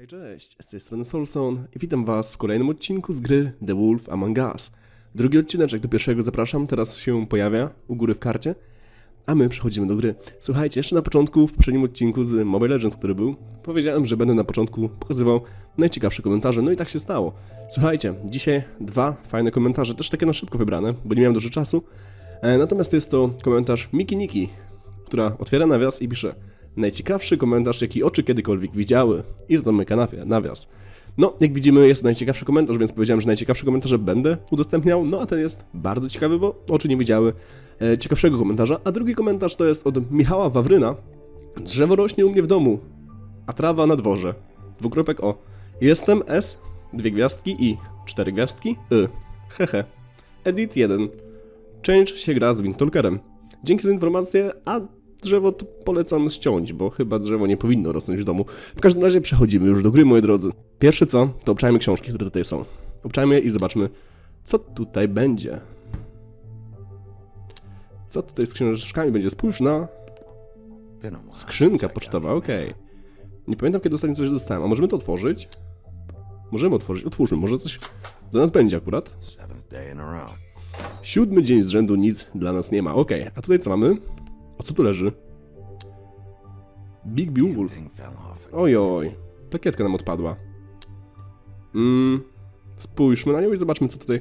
Hej, cześć, z tej strony Solson i witam was w kolejnym odcinku z gry The Wolf Among Us. Drugi odcineczek do pierwszego zapraszam, teraz się pojawia u góry w karcie, a my przechodzimy do gry. Słuchajcie, jeszcze na początku, w poprzednim odcinku z Mobile Legends, który był, powiedziałem, że będę na początku pokazywał najciekawsze komentarze, no i tak się stało. Słuchajcie, dzisiaj dwa fajne komentarze, też takie na szybko wybrane, bo nie miałem dużo czasu, e, natomiast jest to komentarz Miki Niki, która otwiera nawias i pisze Najciekawszy komentarz, jaki oczy kiedykolwiek widziały. I zamyka nawi- nawias. No, jak widzimy, jest najciekawszy komentarz, więc powiedziałem, że najciekawsze komentarze będę udostępniał. No, a ten jest bardzo ciekawy, bo oczy nie widziały e, ciekawszego komentarza. A drugi komentarz to jest od Michała Wawryna. Drzewo rośnie u mnie w domu, a trawa na dworze. Dwukropek o. Jestem S, dwie gwiazdki i cztery gwiazdki y. Hehe. Edit 1. Change się gra z Windtalkerem. Dzięki za informację, a drzewo to polecam ściąć, bo chyba drzewo nie powinno rosnąć w domu. W każdym razie przechodzimy już do gry, moi drodzy. Pierwsze co, to obczajmy książki, które tutaj są. Obczajmy je i zobaczmy, co tutaj będzie. Co tutaj z książkami będzie? Spójrz na skrzynka pocztowa, okej. there. Nie pamiętam, kiedy ostatnio coś dostałem. A możemy to otworzyć? Możemy otworzyć, otwórzmy, może coś do nas będzie akurat. Siódmy dzień z rzędu nic dla nas nie ma. Okej, a tutaj co mamy? O co tu leży? Big Beowulf. Thing fell off. Oj, oj. Plakietka nam odpadła. Mm, spójrzmy na nią i zobaczmy, co tutaj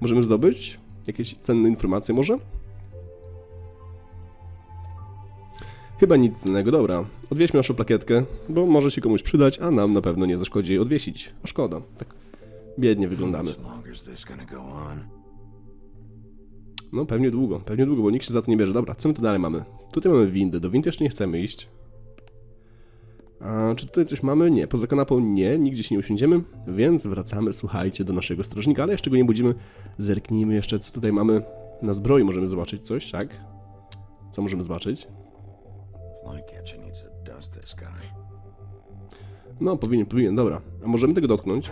możemy zdobyć. Jakieś cenne informacje może? Chyba nic cennego, dobra. Odwieźmy naszą plakietkę, bo może się komuś przydać, a nam na pewno nie zaszkodzi jej odwiesić. A szkoda, tak biednie wyglądamy. No pewnie długo, pewnie długo, bo nikt się za to nie bierze. Dobra, co my tu dalej mamy? Tutaj mamy windy, do windy jeszcze nie chcemy iść. A czy tutaj coś mamy? Nie, poza kanapą nie, nigdzie się nie usiądziemy, więc wracamy, słuchajcie, do naszego strażnika, ale jeszcze go nie budzimy. Zerknijmy jeszcze, co tutaj mamy na zbroi, możemy zobaczyć coś, tak? Co możemy zobaczyć? No, powinien, powinien, dobra. A możemy tego dotknąć?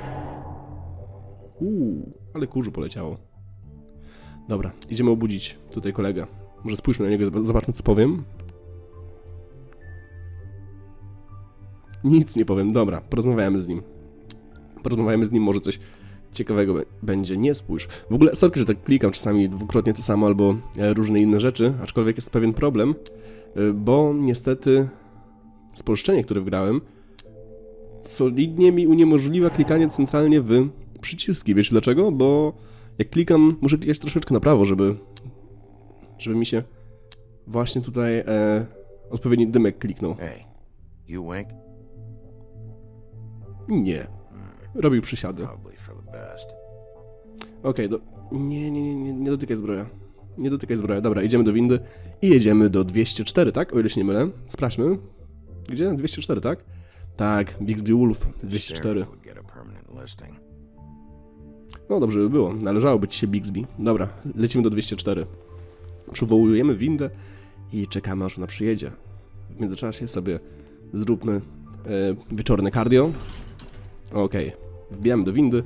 Uuu, ale kurzu poleciało. Dobra, idziemy obudzić tutaj kolegę. Może spójrzmy na niego, zob- zobaczmy co powiem. Nic nie powiem, dobra, porozmawiamy z nim. Porozmawiamy z nim, może coś ciekawego będzie. Nie spójrz. W ogóle, sorki, że tak klikam czasami dwukrotnie to samo albo e, różne inne rzeczy, aczkolwiek jest pewien problem, e, bo niestety spolszczenie, które wgrałem, solidnie mi uniemożliwia klikanie centralnie w przyciski. Wiecie dlaczego? Bo jak klikam, muszę klikać troszeczkę na prawo, żeby, żeby mi się właśnie tutaj e, odpowiedni dymek kliknął. Hey, you wink? Nie. Robił przysiady. Probably for the best. Okej, do... Nie, nie, nie, nie, nie dotykaj zbroja. Nie dotykaj zbroja. Dobra, idziemy do windy i jedziemy do 204, tak? O ile się nie mylę. Sprawdźmy. Gdzie? 204, tak? Tak, Bixby Wolf 204. Sheriff would get a permanent listing. No dobrze by było, należało być się Bixby. Dobra, lecimy do 204. Przywołujemy windę i czekamy aż ona przyjedzie. W międzyczasie sobie zróbmy e, wieczorne cardio. Okej, wbijamy do windy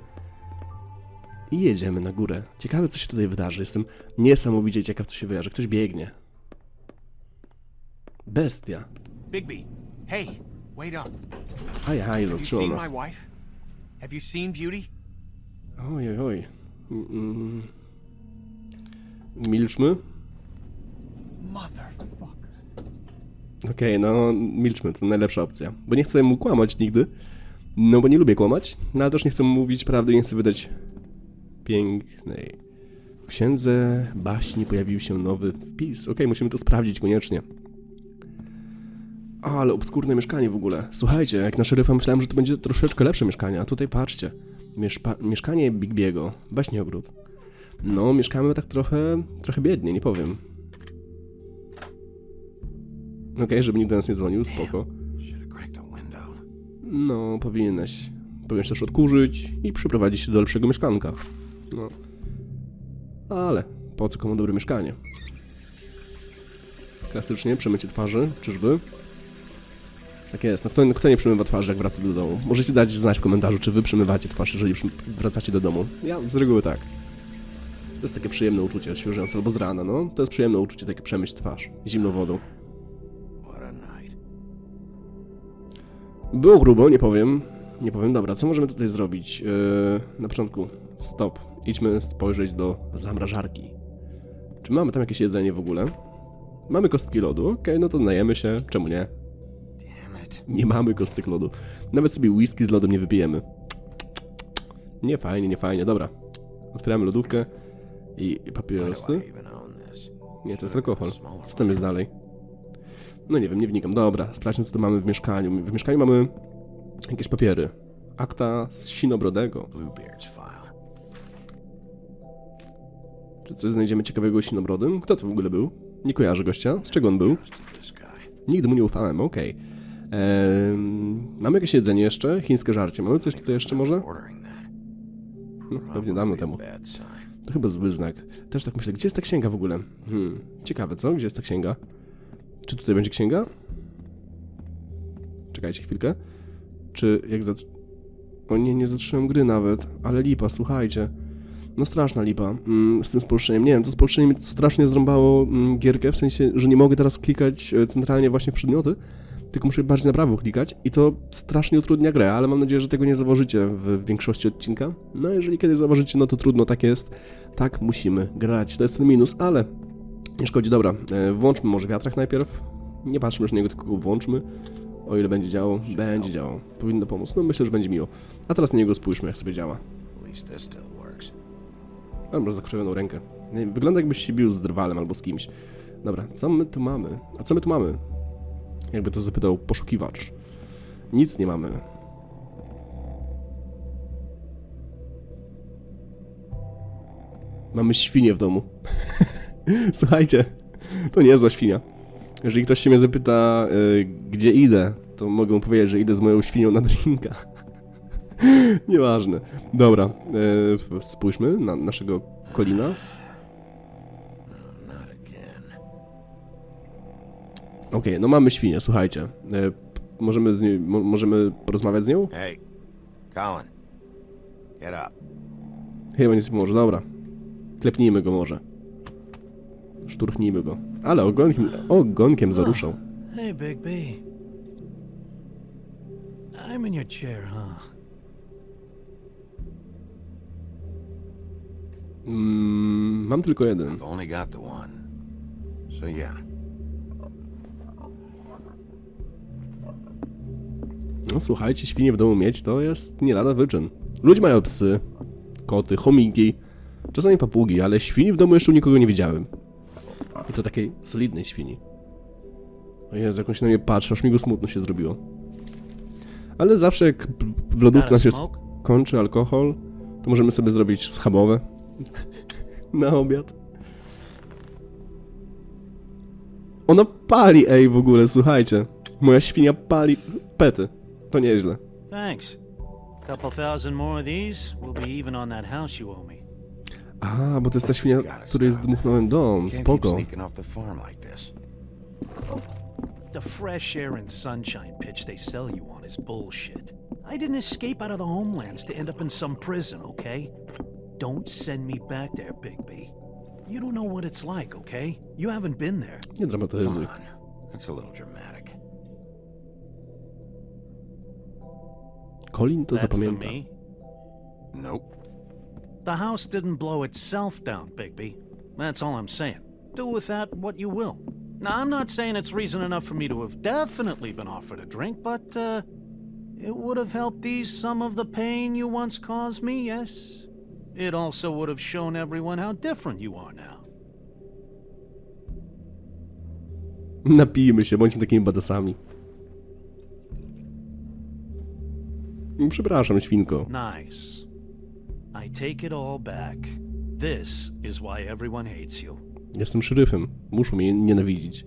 i jedziemy na górę. Ciekawe co się tutaj wydarzy, jestem niesamowicie ciekaw co się wydarzy. Ktoś biegnie. Bestia. Bigby, hey, wait up. Have you zatrzymał nas. my wife? Have you seen Beauty? Oj, oj, oj. Mm. Milczmy. Okej, no milczmy, to najlepsza opcja. Bo nie chcę mu kłamać nigdy. No bo nie lubię kłamać, no ale też nie chcę mu mówić prawdy i nie chcę wydać pięknej. W księdze baśni pojawił się nowy wpis. Okej, musimy to sprawdzić koniecznie. O, ale obskurne mieszkanie w ogóle. Słuchajcie, jak na szeryfa myślałem, że to będzie troszeczkę lepsze mieszkanie, a tutaj patrzcie. Mieszpa- mieszkanie Bigbiego, baśniogród. No, mieszkamy tak trochę, trochę biednie, nie powiem. Okej, żeby nikt do nas nie dzwonił, spoko. No, powinieneś. Powinieneś też odkurzyć i przyprowadzić się do lepszego mieszkanka. No. Ale po co komu dobre mieszkanie? Klasycznie przemycie twarzy, czyżby? Tak jest, no kto, kto nie przemywa twarzy, jak wraca do domu? Możecie dać znać w komentarzu, czy wy przemywacie twarz, jeżeli wracacie do domu. Ja z reguły tak. To jest takie przyjemne uczucie, świeżące, albo z rana, no. To jest przyjemne uczucie, takie przemyć twarz zimną wodą. Było grubo, nie powiem. Nie powiem, dobra, co możemy tutaj zrobić? Yy, na początku, stop. Idźmy spojrzeć do zamrażarki. Czy mamy tam jakieś jedzenie w ogóle? Mamy kostki lodu, okej, no to najemy się, czemu nie? Nie mamy kostek lodu. Nawet sobie whisky z lodem nie wypijemy. Nie fajnie, nie fajnie, dobra. Otwieramy lodówkę i papierosy. Nie, to jest alkohol. Co tam jest dalej? No nie wiem, nie wnikam. Dobra, sprawdźmy co tu mamy w mieszkaniu. W mieszkaniu mamy jakieś papiery. Akta z Sinobrodego. Czy coś znajdziemy ciekawego Sinobrodym? Kto to w ogóle był? Nie kojarzę gościa. Z czego on był? Nigdy mu nie ufałem, okej. Ehm, mamy jakieś jedzenie jeszcze? Chińskie żarcie. Mamy coś tutaj jeszcze może? No, pewnie dawno temu. To chyba zły znak. Też tak myślę. Gdzie jest ta księga w ogóle? Hmm. Ciekawe, co? Gdzie jest ta księga? Czy tutaj będzie księga? Czekajcie chwilkę. Czy jak. O nie, nie zatrzymałem gry nawet. Ale lipa, słuchajcie. No straszna lipa. Mm, z tym spolszeniem. Nie wiem, to spolszczenie mi strasznie zrąbało mm, gierkę, w sensie, że nie mogę teraz klikać e, centralnie właśnie w przedmioty, tylko muszę bardziej na prawo klikać i to strasznie utrudnia grę, ale mam nadzieję, że tego nie zauważycie w większości odcinka. No jeżeli kiedyś zauważycie, no to trudno, tak jest. Tak musimy grać. To jest ten minus, ale nie szkodzi. Dobra, e, włączmy może wiatrak najpierw. Nie patrzmy już na niego, tylko włączmy. O ile będzie działał, będzie działał. Powinno pomóc. No myślę, że będzie miło. A teraz na niego spójrzmy, jak sobie działa. Może zakrwawioną rękę. Wygląda jakbyś się bił z drwalem albo z kimś. Dobra, co my tu mamy? A co my tu mamy? Jakby to zapytał poszukiwacz. Nic nie mamy. Mamy świnię w domu. Słuchajcie, to niezła świnia. Jeżeli ktoś się mnie zapyta, y, gdzie idę, to mogę mu powiedzieć, że idę z moją świnią na drinka. Nieważne. Dobra, e, spójrzmy na naszego Kolina. Okej, no mamy świnię, słuchajcie. E, możemy, z mo, możemy porozmawiać z nią? Hey, Colin. Get up. Chyba nic nie pomoże, dobra. Klepnijmy go może. Szturchnijmy go. Ale ogonkiem, ogonkiem zaruszał. Hey, Big B. I'm in your chair, huh? Mm, mam tylko jeden. I've only got the one. So yeah. No słuchajcie, świnie w domu mieć to jest nie lada wyczyn. Ludzie mają psy, koty, chomiki, czasami papugi, ale świni w domu jeszcze u nikogo nie widziałem. I to takiej solidnej świni. O Jezu, jak on się na mnie patrzy, aż mi go smutno się zrobiło. Ale zawsze jak w lodówce nam się skończy alkohol, to możemy sobie zrobić schabowe na obiad. Ona pali, ej, w ogóle, słuchajcie. Moja świnia pali pety. To nieźle. Thanks. Couple thousand more of these, we'll be even on that house you owe me. A, bo to jest ta świnia, której zdmuchnąłem dom. Spoko. the farm like this. The fresh air and sunshine pitch they sell you on is bullshit. I didn't escape out of the homelands to end up in some prison, okay? Don't send me back there, Big B. You don't know what it's like, okay? You haven't been there. Nie dramatyzuj. Come on. That's a little dramatic. Colin to That for zapamięta. me. Nope. The house didn't blow itself down, Bigby. That's all I'm saying. Do with that what you will. Now, I'm not saying it's reason enough for me to have definitely been offered a drink, but, uh, it would have helped ease some of the pain you once caused me, yes? It also would have shown everyone how different you are now. Napijmy się, bądźmy takimi badasami. Przepraszam, świnko. Nice. I take it all back. This is why everyone hates you. Jestem szeryfem. Muszą mnie nienawidzić.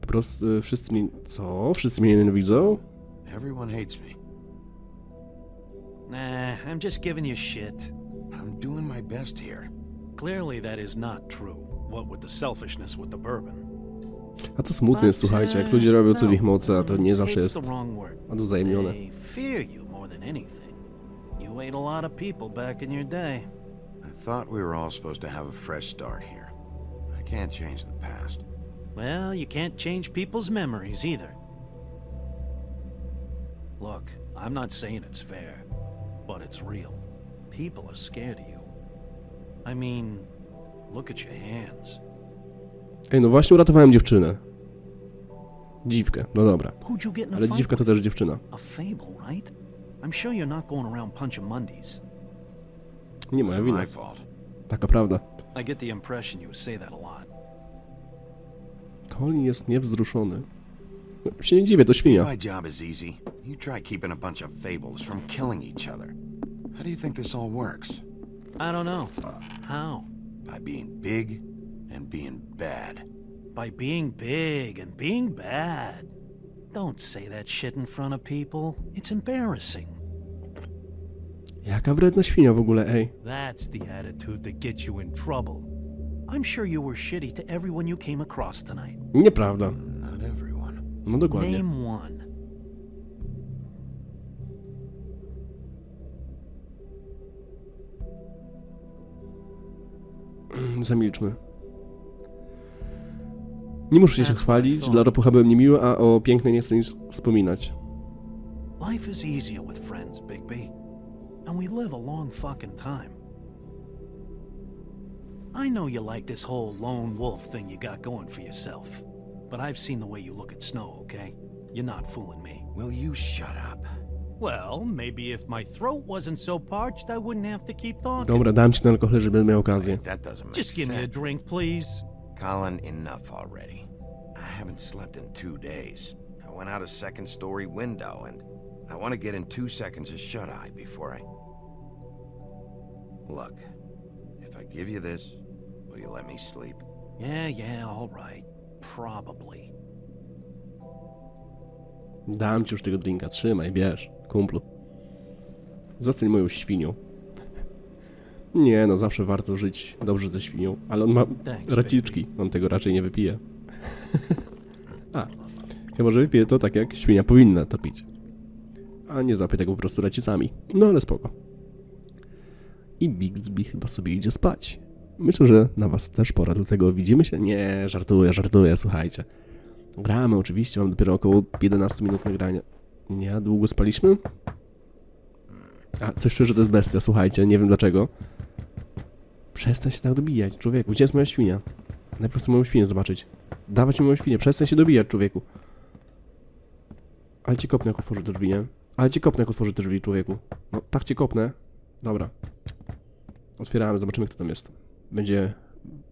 Po prostu e, wszyscy mnie... Co? Wszyscy mnie nienawidzą? Everyone hates me. Nah, I'm just giving you shit. I'm doing my best here. Clearly, that is not true. What with the selfishness with the bourbon. A to smutne But, słuchajcie, jak uh, ludzie robią co w no, ich mocy, a to nie zawsze hate's jest odwzajemnione. They fear you than anything. You ate a lot of people back in your day. I thought we were all supposed to have a fresh start here. I can't change the past. Well, you can't change people's memories either. Look, I'm not saying it's fair, but it's real. People are scared of you. I mean, look at your hands. Ej, no właśnie uratowałem dziewczynę. Dziwkę, no dobra. Who'd you get in a Ale fight dziwka to też dziewczyna. A fable, right? I'm sure you're not going around punching Mondays. Nie moja wina. My fault. Taka prawda. I get the impression you say that a lot. Colin jest niewzruszony. No, się nie dziwię, to świnia. My job is easy. You try keeping a bunch of fables from killing each other. How do you think this all works? I don't know. How? By being big and being bad. By being big and being bad. Don't say that shit in front of people. It's embarrassing. Jaka wredna świnia w ogóle, ej. That's the attitude that gets you in trouble. I'm sure you were shitty to everyone you came across tonight. Nieprawda. Not everyone. No dokładnie. Name one. Zamilczmy. Nie muszę się chwalić, dla ropucha byłem niemiły, a o pięknej nie chcę nic wspominać. Life is easier with friends, Bigby. And we live a long fucking time. I know you like this whole lone wolf thing you got going for yourself. But I've seen the way you look at Snow, okay? You're not fooling me. Will you shut up? Well, maybe if my throat wasn't so parched, I wouldn't have to keep talking. Dobra, dam ci na alkohol, żeby miał okazję. That doesn't make Just give me a sense. drink, please. Colin, enough already. I haven't slept in two days. I went out a second story window and I want to get in two seconds of shut eye before I. Look, if I give you this, will you let me sleep? Yeah, yeah, all right. Probably. Dam ci już tego drinka, trzymaj, bierz, kumplu. Zostań moją świnią. Nie no, zawsze warto żyć dobrze ze świnią, ale on ma raciczki, on tego raczej nie wypije. A, chyba że wypije to tak jak świnia powinna to pić. A nie złapie tego po prostu racicami. No ale spoko. I Bixby chyba sobie idzie spać. Myślę, że na was też pora, dlatego widzimy się. Nie, żartuję, żartuję, słuchajcie. Gramy oczywiście, mam dopiero około 11 minut nagrania. Nie, długo spaliśmy? A, coś czuję, że to jest bestia, słuchajcie, nie wiem dlaczego. Przestań się tak dobijać, człowieku, gdzie jest moja świnia? Najpierw chcę moją świnię zobaczyć. Dawać mi moją świnię, przestań się dobijać, człowieku. Ale cię kopnę, jak otworzę te drzwi, nie? Ale cię kopnę, jak otworzę te drzwi, człowieku. No, tak cię kopnę. Dobra. Otwieramy, zobaczymy, kto tam jest. Będzie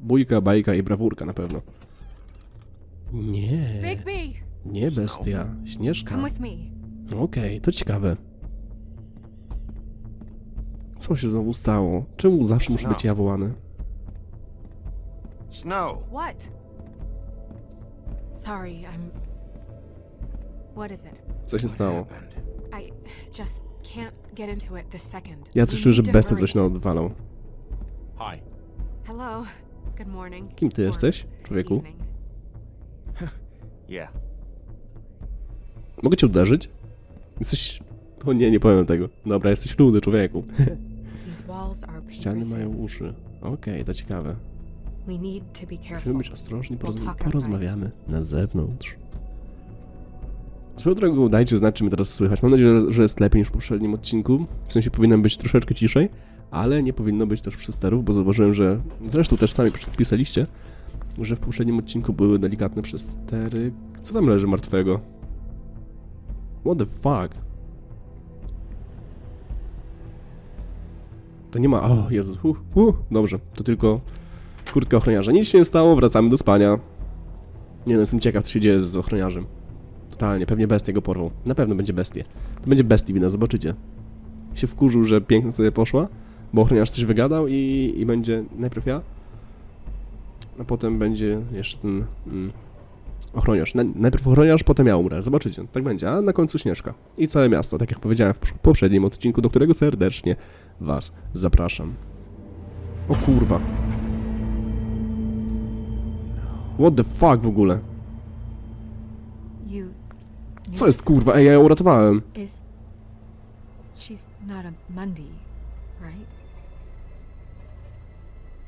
bójka, bajka i brawurka na pewno. Nie. Nie bestia, Śnieżka. come with me. Okej, to ciekawe. Co się znowu stało? Czemu zawsze muszę być ja wołany? Snow! What? Sorry, I'm. What is it? Co się stało? happened? I just can't get into it this second. Ja coś czuję, że hurry coś to- odwalał. Hi. Hello. Good morning. Kim ty jesteś, człowieku? evening. Yeah. Mogę cię uderzyć? Jesteś... O nie, nie powiem tego. Dobra, jesteś rudy, człowieku. These walls are Ściany mają uszy. Okej, to ciekawe. We need to be Musimy careful. być ostrożni, porozma- porozmawiamy na zewnątrz. Swoją drogą, dajcie znać, czy mnie teraz słychać. Mam nadzieję, że jest lepiej niż w poprzednim odcinku. W sensie powinnam być troszeczkę ciszej, ale nie powinno być też przysterów, bo zauważyłem, że zresztą też sami pisaliście, że w poprzednim odcinku były delikatne przystery. Co tam leży martwego? What the fuck? To nie ma... O, Jezu. Uh, uh, dobrze, to tylko kurtka ochroniarza. Nic się nie stało, wracamy do spania. Nie no, jestem ciekaw, co się dzieje z ochroniarzem. Totalnie, pewnie bestię go porwał. Na pewno będzie bestie. To będzie bestii wina, zobaczycie. Się wkurzył, że pięknie sobie poszła, bo ochroniarz coś wygadał i, i będzie najpierw ja, a potem będzie jeszcze ten mm, ochroniarz. Na, najpierw ochroniarz, potem ja umrę. Zobaczycie, tak będzie. A na końcu Śnieżka. I całe miasto, tak jak powiedziałem w poprzednim odcinku, do którego serdecznie was zapraszam. O kurwa. What the fuck w ogóle? You. Co jest kurwa? Ej, ja ją uratowałem. Is. She's not a Mundy, right?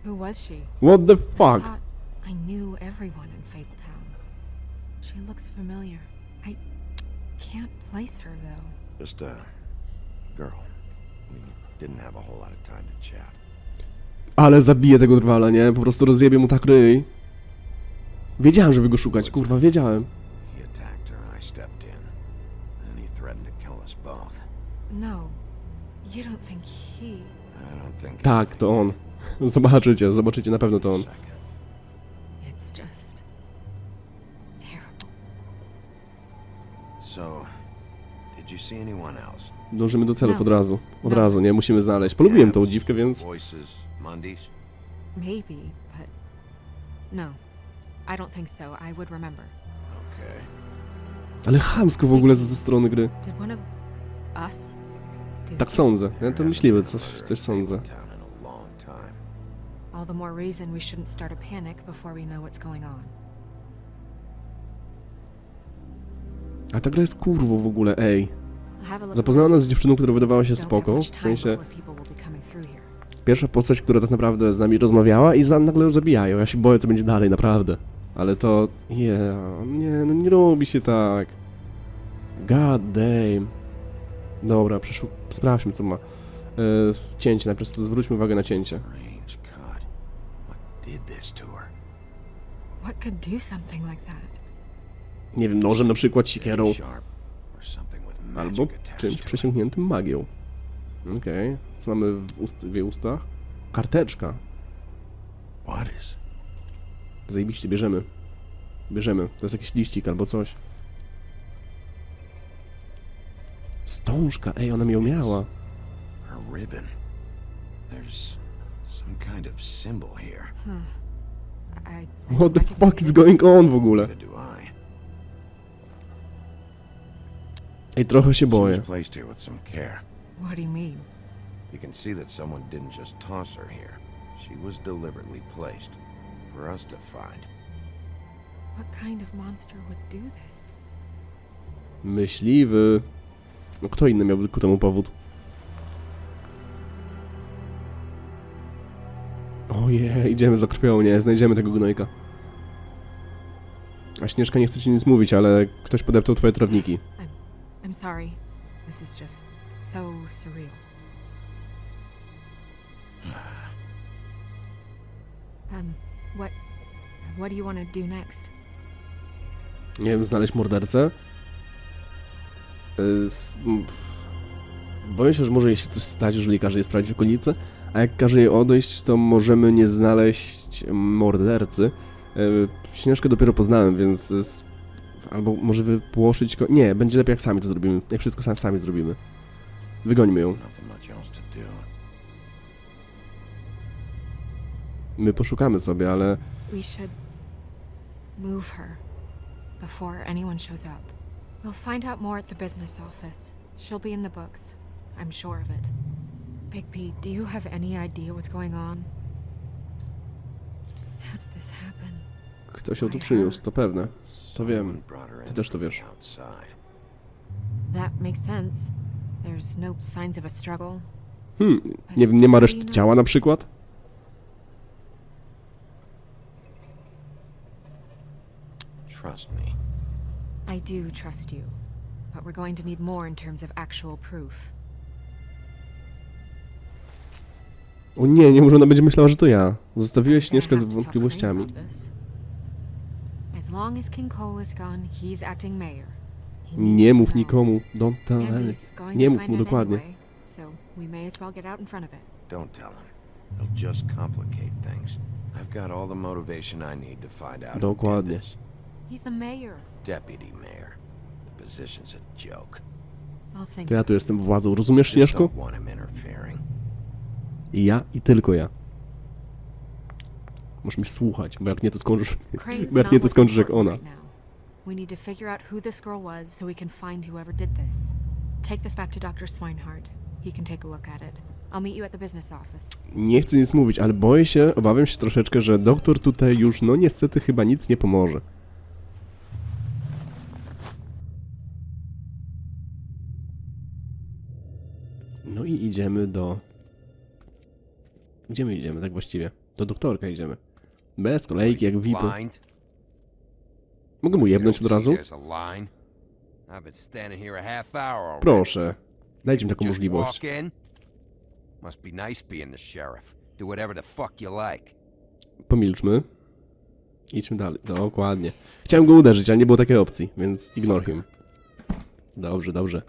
Who was she? What the fuck? I knew everyone in Fabletown. She looks familiar. I can't place her though. Just a girl. We didn't have a whole lot of time to chat. Ale zabiję tego drwala, nie? Po prostu rozjebię mu tak ryj. Wiedziałem, żeby go szukać, kurwa, wiedziałem. You don't think he. I don't think Tak, to on. Zobaczycie, zobaczycie, na pewno to on. Second. It's just. terrible. So, did you see anyone else? Dążymy do celów No. od razu. Od No. razu, nie? Musimy znaleźć. Polubiłem tą dziwkę, więc... Voices, Mondays? Maybe, but. No. I don't think so. I would remember. Okay. Ale chamsko w ogóle ze, ze strony gry. Did one of us do Tak sądzę. Ja to myśliwy, coś, coś sądzę. All the more reason we shouldn't start a panic before we know what's going on. A ta gra jest kurwo w ogóle, ej. Zapoznała nas z dziewczyną, która wydawała się spoko. W sensie, pierwsza postać, która tak naprawdę z nami rozmawiała i za, nagle ją zabijają. Ja się boję, co będzie dalej, naprawdę. Ale to... Yeah, nie, no nie robi się tak. God damn. Dobra, przeszło... Sprawdźmy, co ma. E, cięcie, najpierw zwróćmy uwagę na cięcie. Nie wiem, nożem na przykład, sikierą. Albo czymś przesiąkniętym magią. Okej. Co mamy w, ust w jej ustach? Karteczka. Zajebiście, bierzemy. Bierzemy. To jest jakiś liścik albo coś. Wstążka, ej, ona mi ją miała. Her ribbon. There's some kind of symbol here. I. I What the fuck is going on w ogóle? Neither do I. Ej, trochę się She was boję. placed here with some care. What do you mean? You can see that someone didn't just toss her here. She was deliberately placed for us to find. What kind of monster would do this? Myśliwy. No kto inny miałby ku temu powód? Oje, idziemy za krwią, nie, znajdziemy tego gnojka. A Śnieżka nie chce ci nic mówić, ale ktoś podeptał twoje trawniki. I'm sorry. This is just so surreal. Um, what. What do you want to do next? Nie wiem, znaleźć mordercę? Y, Boję się, że może jej się coś stać, jeżeli każe jej sprawdzić okolice, a jak każe jej odejść, to możemy nie znaleźć mordercy. Y, Śnieżkę dopiero poznałem, więc... Albo może wypłoszyć ko... Nie, będzie lepiej jak sami to zrobimy. Jak wszystko sami, sami zrobimy. Wygońmy ją. My poszukamy sobie, ale... We should move her before anyone shows up. We'll find out more at the business office. She'll be in the books. I'm sure of it. Bigby, do you have any idea what's going on? How did this happen? Ktoś ją tu przyniósł, to pewne. To wiem. Ty też to wiesz. That makes sense. There's no signs of a struggle. Hmm, nie wiem, nie ma reszty ciała na przykład? Trust me. I do trust you, but we're going to need more in terms of actual proof. O nie, nie może ona będzie myślała, że to ja. Zostawiłeś Śnieżkę z wątpliwościami. about this. As long as King Cole is gone, he's acting mayor. He Nie to mów know. nikomu. Don't tell And any. he's going Nie to mów find mu out dokładnie. anyway, so we may as well get out in front of it. Don't tell him. He'll just complicate things. I've got all the motivation I need to find out who Dokładnie. did this. He's the mayor. Deputy mayor. The position's a joke. I'll think. To ja tu jestem władzą, rozumiesz, Just Śnieżko? don't want him interfering. I ja i tylko ja. Możesz mi słuchać, bo jak nie to skończysz... Crane's Bo jak not nie to what's skończysz jak important ona. right now. We need to figure out who this girl was so we can find whoever did this. Take this back to Dr. Swinehart. He can take a look at it. I'll meet you at the business office. Nie chcę nic mówić, ale boję się, obawiam się troszeczkę, że doktor tutaj już, no niestety chyba nic nie pomoże. Idziemy do... Gdzie my idziemy tak właściwie? Do doktorka idziemy. Bez kolejki, jak VIP. Mogę mu jebnąć od razu? Proszę. Dajcie mi taką możliwość. Pomilczmy. Idźmy dalej. Dokładnie. Chciałem go uderzyć, ale nie było takiej opcji, więc ignore him. Dobrze, dobrze.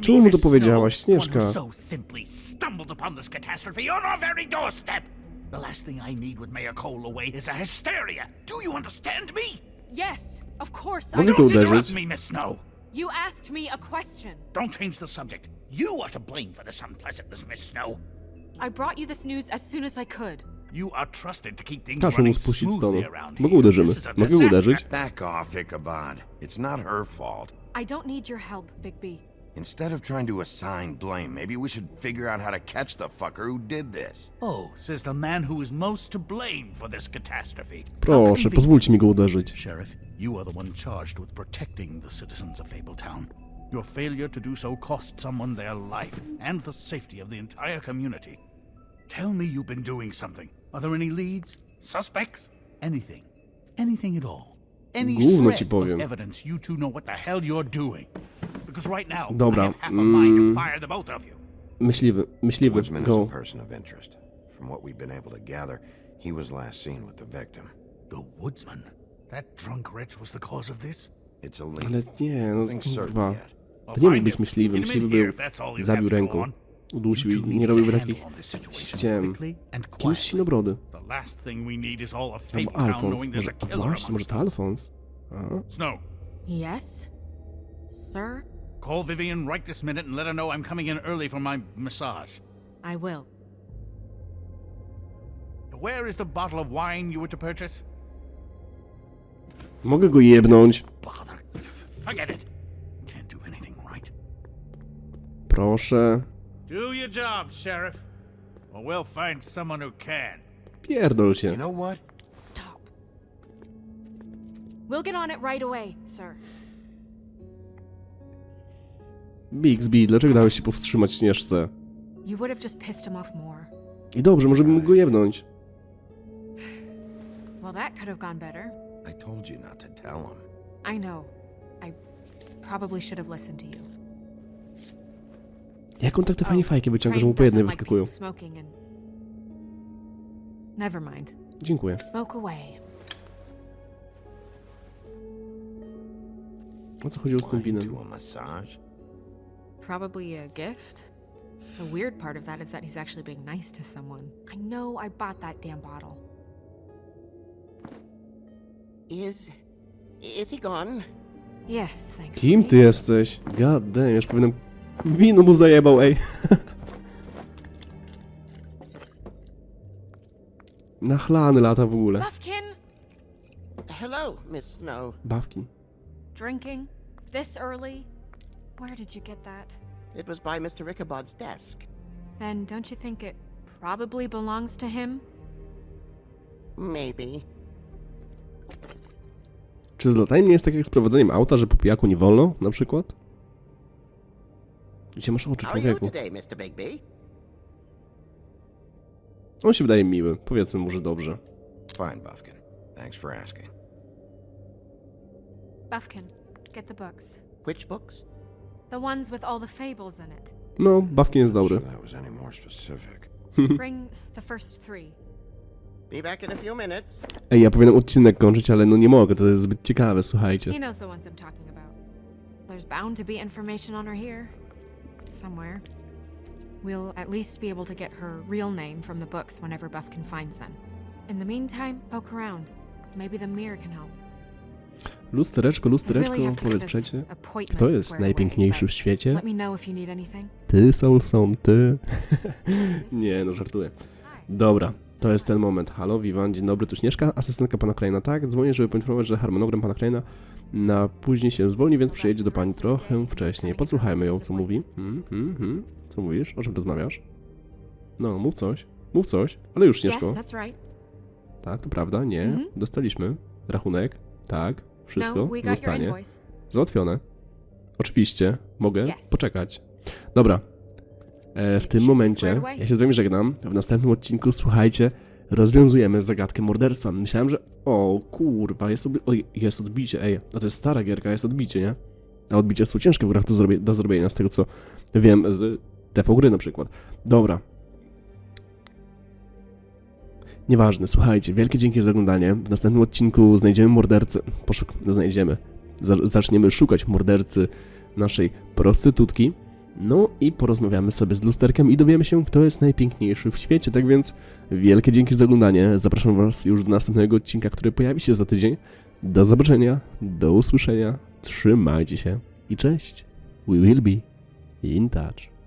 Czemu mu to powiedziałaś, Śnieżka? The last thing I need with Mayor Cole away is a hysteria. Do you understand me? Yes, of course I Mogę do. Don't me, Miss Snow. You asked me a question. Don't change the subject. You are to blame for this unpleasantness, Miss Snow. I brought you this news as soon as I could. You are trusted to keep things Każ mu running spuścić stonu. here. uderzymy. Mogę uderzyć? Back off, Ichabod. It's not her fault. I don't need your help, Bigby. Instead of trying to assign blame, maybe we should figure out how to catch the fucker who did this. Oh, says the man who is most to blame for this catastrophe. How Proszę, convenient. pozwólcie mi go uderzyć. Sheriff, you are the one charged with protecting the citizens of Fabletown. Your failure to do so cost someone their life and the safety of the entire community. Tell me you've been doing something. Are there any leads? Suspects? Anything. Anything at all. Any Gówno shred ci powiem. of evidence you two know what the hell you're doing. Because right now, Dobra, I have half a mind mm. to fire the both of you. Myśliwy, myśliwy, Woodsman is a go. person of interest. From what we've been able to gather, he was last seen with the victim. The woodsman. That drunk wretch was the cause of this? It's a lead. Ale nie, no Nothing certain kurwa. yet. Well, To nie mógł find być him. myśliwym. Get him in Myśliwy here był, if that's all you zabił have to go ręką, on. udusił You i two nie need robił to takich handle this situation ściem. quickly and Kim jest quietly. Sinobrody? The last thing we need is all of Albo Fabletown Alfons. knowing there's Może, a a killer właśnie, może amongst to us. Alfons? A? Snow, Yes? Sir? call Vivian right this minute and let her know I'm coming in early for my massage. I will. Where is the bottle of wine you were to purchase? Mogę go jebnąć. Bother. Forget it. Can't do anything right. Proszę. Do your job, Sheriff. Or we'll find someone who can. Pierdol You się. know what? Stop. We'll get on it right away, sir. Bixby, dlaczego dałeś się powstrzymać Śnieżce? You would have just pissed him off more. I dobrze, może bym mógł go jebnąć. Well, that could have gone better. I told you not to tell him. I know. I probably should have listened to you. Jak on tak te fajnie fajki wyciąga, że mu po jednej doesn't like wyskakują? people smoking and... Never mind. Dziękuję. Smoke away. O co chodziło z tym Wine winem? to a massage? Probably a gift. The weird part of that is that he's actually being nice to someone. I know I bought that damn bottle. Is. is he gone? Yes, thanks. Kim ty jesteś? God damn, już powinienem... Wino mu zajebał, ej. Nachlany lata w ogóle. Buffkin! Hello, Miss Snow. Bawki. Drinking? This early? Where did you get that? It was by Mr. Ichabod's desk. Then don't you think it probably belongs to him? Maybe. Czy z lataniem nie jest tak jak z prowadzeniem auta, że po pijaku nie wolno, na przykład? Gdzie masz oczy, How are you człowieku? today, Mr. Bigby? On się wydaje miły. Powiedzmy mu, że dobrze. Fine, Buffkin. Thanks for asking. Buffkin, get the books. Which books? The ones with all the fables in it. No, Bawkin jest dobry. Sure that was any more specific. Bring the first three. Be back in a few minutes. Ej, ja powinienem odcinek kończyć, ale no nie mogę, to jest zbyt ciekawe, słuchajcie. He knows the ones I'm talking about. There's bound to be information on her here. Somewhere. We'll at least be able to get her real name from the books whenever Buffkin finds them. In the meantime, poke around. Maybe the mirror can help. Lustereczko, lustereczko, powiedz przecie. Kto jest najpiękniejszy w świecie? Ty, Solson, ty. nie, no żartuję. Dobra, to jest ten moment. Halo, Wiwan, dzień dobry, tu Śnieżka, asystentka pana Kraina. Tak, dzwonię, żeby poinformować, że harmonogram pana Kraina na później się zwolni, więc przyjedzie do pani trochę wcześniej. Podsłuchajmy ją, co mówi. Hmm, hmm, hmm. Co mówisz? O czym rozmawiasz? No, mów coś. Mów coś, ale już, Śnieżko. Tak, to prawda, nie. Mhm. Dostaliśmy. Rachunek. Tak, wszystko no, zostanie. Załatwione. Oczywiście, mogę poczekać. Dobra. E, w tym momencie ja się z wami żegnam. W następnym odcinku, słuchajcie, rozwiązujemy zagadkę morderstwa. Myślałem, że o kurwa, jest, oj, jest odbicie, ej, a to jest stara gierka, jest odbicie, nie? A odbicie są ciężkie w grach do, zrobie- do zrobienia, z tego co wiem z TV gry na przykład. Dobra. Nieważne, słuchajcie, wielkie dzięki za oglądanie. W następnym odcinku znajdziemy mordercę. Poszuk znajdziemy. Za zaczniemy szukać mordercy naszej prostytutki. No i porozmawiamy sobie z lusterkiem i dowiemy się, kto jest najpiękniejszy w świecie. Tak więc wielkie dzięki za oglądanie. Zapraszam Was już do następnego odcinka, który pojawi się za tydzień. Do zobaczenia, do usłyszenia. Trzymajcie się i cześć. We will be in touch.